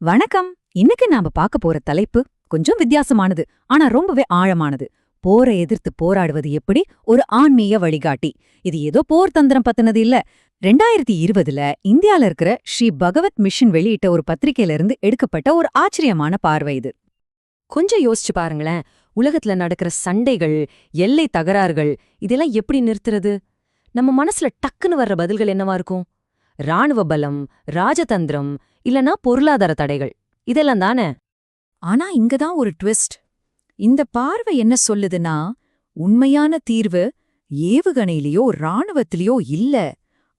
வணக்கம். இன்னைக்கு நாம பார்க்க போற தலைப்பு கொஞ்சம் வித்தியாசமானது ஆனா ரொம்பவே ஆழமானது. போரை எதிர்த்து போராடுவது எப்படி? ஒரு ஆன்மீக வழிகாட்டி. இது ஏதோ போர் தந்திரம் பத்தினது இல்ல. ரெண்டாயிரத்தி இருபதுல இந்தியால இருக்கிற ஸ்ரீ பகவத் மிஷன் வெளியிட்ட ஒரு பத்திரிக்கையில இருந்து எடுக்கப்பட்ட ஒரு ஆச்சரியமான பார்வை இது. கொஞ்சம் யோசிச்சு பாருங்களேன். உலகத்துல நடக்கிற சண்டைகள் எல்லை தகராறுகள் இதெல்லாம் எப்படி நிறுத்துறது? நம்ம மனசுல டக்குன்னு வர்ற பதில்கள் என்னவா இருக்கும்? ராணுவ பலம் ராஜதந்திரம் இல்லனா பொருளாதார தடைகள். இதெல்லாம் தானே? ஆனா இங்கதான் ஒரு ட்விஸ்ட். இந்த பார்வை என்ன சொல்லுதுன்னா உண்மையான தீர்வு ஏவுகணையிலேயோ ராணுவத்திலயோ இல்ல.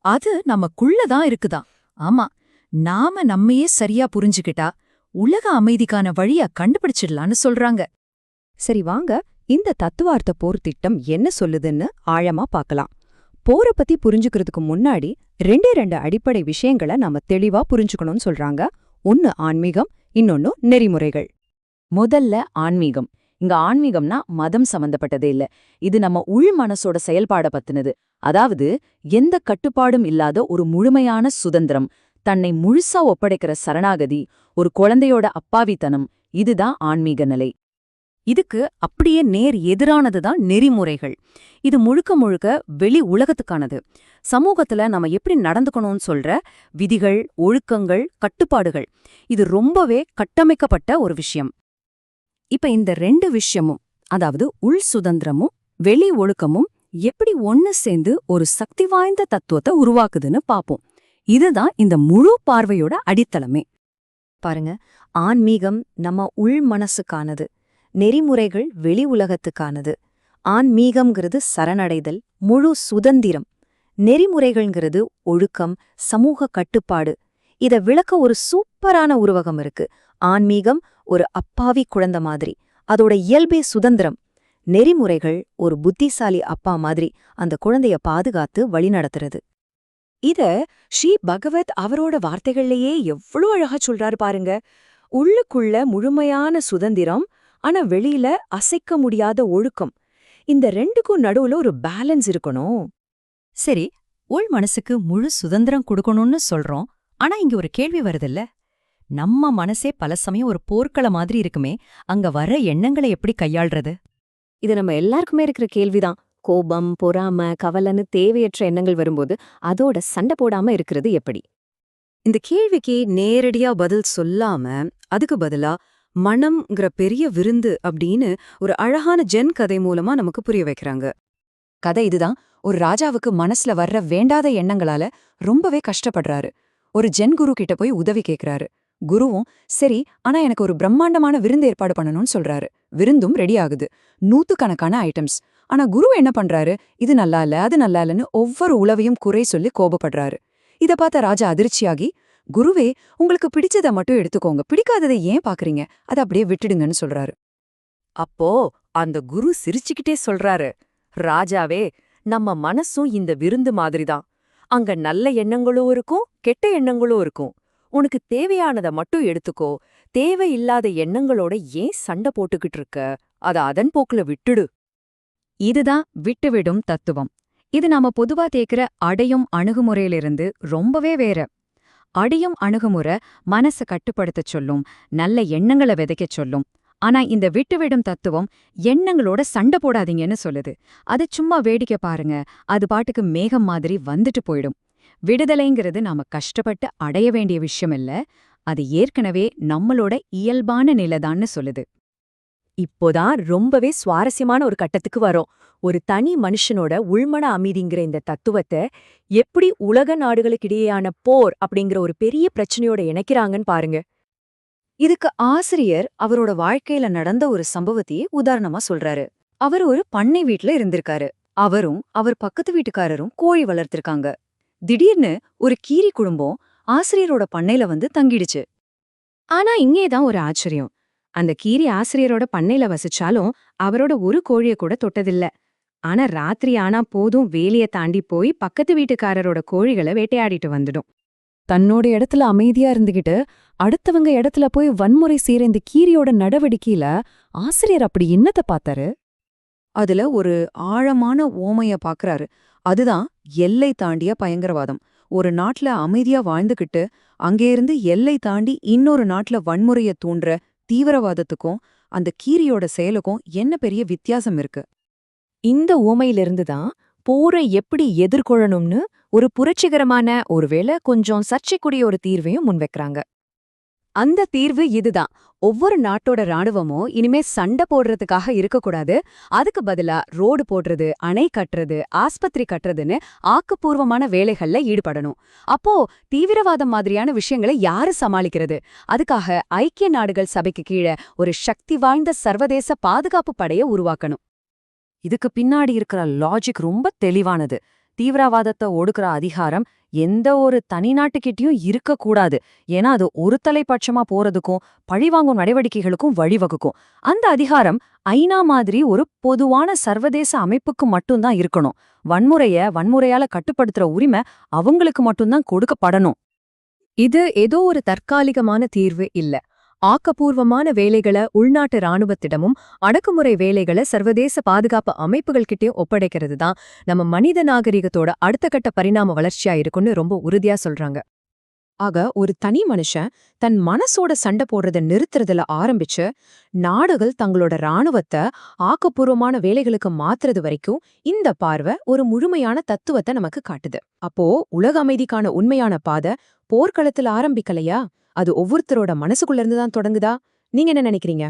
அது நமக்குள்ளதான் இருக்குதான். ஆமா நாம நம்மையே சரியா புரிஞ்சுக்கிட்டா உலக அமைதிக்கான வழிய கண்டுபிடிச்சிடலான்னு சொல்றாங்க. சரி வாங்க இந்த தத்துவார்த்த போர் திட்டம் என்ன சொல்லுதுன்னு ஆழமா பார்க்கலாம். போரை பத்தி புரிஞ்சுக்கிறதுக்கு முன்னாடி ரெண்டே ரெண்டு அடிப்படை விஷயங்களை நாம தெளிவா புரிஞ்சுக்கணும்னு சொல்றாங்க. ஒன்னு ஆன்மீகம் இன்னொன்னு நெறிமுறைகள். முதல்ல ஆன்மீகம். இங்க ஆன்மீகம்னா மதம் சம்பந்தப்பட்டதே இல்ல. இது நம்ம உள் மனசோட செயல்பாட பத்தினது. அதாவது எந்த கட்டுப்பாடும் இல்லாத ஒரு முழுமையான சுதந்திரம் தன்னை முழுசா ஒப்படைக்கிற சரணாகதி ஒரு குழந்தையோட அப்பாவித்தனம் இதுதான் ஆன்மீக நிலை. இதுக்கு அப்படியே நேர் எதிரானதுதான் நெறிமுறைகள். இது முழுக்க முழுக்க வெளி உலகத்துக்கானது. சமூகத்துல நம்ம எப்படி நடந்துக்கணும்னு சொல்ற? விதிகள் ஒழுக்கங்கள் கட்டுப்பாடுகள். இது ரொம்பவே கட்டமைக்கப்பட்ட ஒரு விஷயம். இப்ப இந்த ரெண்டு விஷயமும் அதாவது உள் சுதந்திரமும் வெளி ஒழுக்கமும் எப்படி ஒன்னு சேர்ந்து ஒரு சக்தி வாய்ந்த தத்துவத்தை உருவாக்குதுன்னு பாப்போம். இதுதான் இந்த முழு பார்வையோட அடித்தளமே. பாருங்க ஆன்மீகம் நம்ம உள் மனசுக்கானது. நெறிமுறைகள் வெளி உலகத்துக்கானது. ஆன்மீகம்ங்கிறது சரணடைதல் முழு சுதந்திரம். நெறிமுறைகள்ங்கிறது ஒழுக்கம் சமூக கட்டுப்பாடு. இத விளக்க ஒரு சூப்பரான உருவகம் இருக்கு. ஆன்மீகம் ஒரு அப்பாவி குழந்தை மாதிரி அதோட இயல்பே சுதந்திரம். நெறிமுறைகள் ஒரு புத்திசாலி அப்பா மாதிரி அந்த குழந்தைய பாதுகாத்து வழிநடத்துறது இத ஸ்ரீ பகவத் அவரோட வார்த்தைகள்லயே எவ்வளோ அழகா சொல்றாரு பாருங்க. உள்ளுக்குள்ள முழுமையான சுதந்திரம் ஆனா வெளியில அசைக்க முடியாத ஒழுக்கம். இந்த ரெண்டுக்கும் நடுவுல ஒரு பேலன்ஸ் இருக்கணும். சரி உள் மனசுக்கு முழு சுதந்திரம் கொடுக்கணும்னு சொல்றோம். ஆனா இங்க ஒரு கேள்வி வருதுல்ல? நம்ம மனசே பல சமயம் ஒரு போர்க்கள மாதிரி இருக்குமே அங்க வர எண்ணங்களை எப்படி கையாள்றது? இது நம்ம எல்லாருக்குமே இருக்கிற கேள்விதான். கோபம் பொறாம கவலைன்னு தேவையற்ற எண்ணங்கள் வரும்போது அதோட சண்டை போடாம இருக்கிறது எப்படி? இந்த கேள்விக்கு நேரடியா பதில் சொல்லாம அதுக்கு பதிலா மனம்ங்கிற பெரிய விருந்து அப்படின்னு ஒரு அழகான ஜென் கதை மூலமா நமக்கு புரிய வைக்கிறாங்க. கதை இதுதான். ஒரு ராஜாவுக்கு மனசுல வர்ற வேண்டாத எண்ணங்களால ரொம்பவே கஷ்டப்படுறாரு. ஒரு ஜென் குரு கிட்ட போய் உதவி கேக்குறாரு. குருவும் சரி ஆனா எனக்கு ஒரு பிரம்மாண்டமான விருந்து ஏற்பாடு பண்ணணும்னு சொல்றாரு. விருந்தும் ரெடி ஆகுது. நூத்துக்கணக்கான ஐட்டம்ஸ் ஆனா குரு என்ன பண்றாரு? இது நல்லா இல்ல அது நல்லா இல்லன்னு ஒவ்வொரு உளவையும் குறை சொல்லி கோபப்படுறாரு. இத பார்த்த ராஜா அதிர்ச்சியாகி குருவே உங்களுக்கு பிடிச்சத மட்டும் எடுத்துக்கோங்க. பிடிக்காததை ஏன் பாக்குறீங்க? அதை அப்படியே விட்டுடுங்கன்னு சொல்றாரு. அப்போ அந்த குரு சிரிச்சுக்கிட்டே சொல்றாரு. ராஜாவே நம்ம மனசும் இந்த விருந்து மாதிரிதான். அங்க நல்ல எண்ணங்களும் இருக்கும் கெட்ட எண்ணங்களும் இருக்கும். உனக்கு தேவையானதை மட்டும் எடுத்துக்கோ. தேவையில்லாத எண்ணங்களோட ஏன் சண்டை போட்டுக்கிட்டு இருக்க? அத அதன் போக்குல விட்டுடு. இதுதான் விட்டுவிடும் தத்துவம். இது நாம பொதுவா தேக்கிற அடையும் அணுகுமுறையிலிருந்து ரொம்பவே வேற. அடியும் அணுகுமுறை மனச கட்டுப்படுத்தச் சொல்லும் நல்ல எண்ணங்களை விதைக்கச் சொல்லும். ஆனா இந்த விட்டுவிடும் தத்துவம் எண்ணங்களோட சண்டை போடாதீங்கன்னு சொல்லுது. அது சும்மா வேடிக்கை பாருங்க அது பாட்டுக்கு மேகம் மாதிரி வந்துட்டு போயிடும். விடுதலைங்கிறது நாம கஷ்டப்பட்டு அடைய வேண்டிய விஷயம் இல்ல அது ஏற்கனவே நம்மளோட இயல்பான நிலைதான்னு சொல்லுது. இப்போதான் ரொம்பவே சுவாரஸ்யமான ஒரு கட்டத்துக்கு வரோம். ஒரு தனி மனுஷனோட உள்மன அமைதிங்கிற இந்த தத்துவத்தை எப்படி உலக நாடுகளுக்கிடையேயான போர் அப்படிங்கிற ஒரு பெரிய பிரச்சனையோட இணைக்கிறாங்கன்னு பாருங்க. இதுக்கு ஆசிரியர் அவரோட வாழ்க்கையில நடந்த ஒரு சம்பவத்தையே உதாரணமா சொல்றாரு. அவர் ஒரு பண்ணை வீட்ல இருந்திருக்காரு. அவரும் அவர் பக்கத்து வீட்டுக்காரரும் கோழி வளர்த்திருக்காங்க. திடீர்னு ஒரு கீரி குடும்பம் ஆசிரியரோட பண்ணையில வந்து தங்கிடுச்சு. ஆனா இங்கேதான் ஒரு ஆச்சரியம். அந்த கீரி ஆசிரியரோட பண்ணையில வசிச்சாலும் அவரோட ஒரு கோழிய கூட தொட்டதில்ல. ஆனா ராத்திரி ஆனா போதும் வேலைய தாண்டி போய் பக்கத்து வீட்டுக்காரரோட கோழிகளை வேட்டையாடிட்டு வந்துடும். தன்னோட இடத்துல அமைதியா இருந்துகிட்டு அடுத்தவங்க இடத்துல போய் வன்முறை செய்யற இந்த கீரியோட நடவடிக்கையில ஆசிரியர் அப்படி என்னத்த பார்த்தாரு? அதுல ஒரு ஆழமான ஓமைய பாக்குறாரு. அதுதான் எல்லை தாண்டிய பயங்கரவாதம். ஒரு நாட்டுல அமைதியா வாழ்ந்துகிட்டு அங்கேருந்து எல்லை தாண்டி இன்னொரு நாட்டுல வன்முறைய தூண்டுற தீவிரவாதத்துக்கும் அந்த கீரியோட செயலுக்கும் என்ன பெரிய வித்தியாசம் இருக்கு? இந்த உவமையிலிருந்து தான் போரை எப்படி எதிர்கொள்ளணும்னு ஒரு புரட்சிகரமான ஒருவேளை கொஞ்சம் சர்ச்சைக்குரிய ஒரு தீர்வையும் முன்வைக்கிறாங்க. அந்த தீர்வு இதுதான். ஒவ்வொரு நாட்டோட ராணுவமும் இனிமே சண்டை போடுறதுக்காக இருக்கக்கூடாது. அதுக்கு பதிலா ரோடு போடுறது அணை கட்டுறது ஆஸ்பத்திரி கட்டுறதுன்னு ஆக்கப்பூர்வமான வேலைகள்ல ஈடுபடணும். அப்போ தீவிரவாதம் மாதிரியான விஷயங்களை யாரு சமாளிக்கிறது? அதுக்காக ஐக்கிய நாடுகள் சபைக்கு கீழே ஒரு சக்தி வாய்ந்த சர்வதேச பாதுகாப்பு படையை உருவாக்கணும். இதுக்கு பின்னாடி இருக்கிற லாஜிக் ரொம்ப தெளிவானது. தீவிரவாதத்தை ஒடுக்குற அதிகாரம் எந்த ஒரு தனிநாட்டுக்கிட்டையும் இருக்கக்கூடாது. ஏன்னா அது ஒரு தலைப்பட்சமா போறதுக்கும் பழிவாங்கும் நடவடிக்கைகளுக்கும் வழிவகுக்கும். அந்த அதிகாரம் ஐநா மாதிரி ஒரு பொதுவான சர்வதேச அமைப்புக்கு மட்டும்தான் இருக்கணும். வன்முறைய வன்முறையால கட்டுப்படுத்துற உரிமை அவங்களுக்கு மட்டும்தான் கொடுக்கப்படணும். இது ஏதோ ஒரு தற்காலிகமான தீர்வு இல்ல. ஆக்கப்பூர்வமான வேலைகளை உள்நாட்டு ராணுவத்திடமும் அடக்குமுறை வேலைகளை சர்வதேச பாதுகாப்பு அமைப்புகள்கிட்டயும் ஒப்படைக்கிறது தான் நம்ம மனித நாகரிகத்தோட அடுத்த கட்ட பரிணாம வளர்ச்சியா இருக்குன்னு ரொம்ப உறுதியா சொல்றாங்க. ஆக ஒரு தனி மனுஷன் தன் மனசோட சண்டை போடுறத நிறுத்துறதுல ஆரம்பிச்சு நாடுகள் தங்களோட இராணுவத்தை ஆக்கப்பூர்வமான வேலைகளுக்கு மாத்துறது வரைக்கும் இந்த பார்வை ஒரு முழுமையான தத்துவத்தை நமக்கு காட்டுது. அப்போ உலக அமைதிக்கான உண்மையான பாதை போர்க்களத்துல ஆரம்பிக்கலையா? அது ஒவ்வொருத்தரோட மனசுக்குள்ள இருந்து தான் தொடங்குதா? நீங்க என்ன நினைக்கிறீங்க?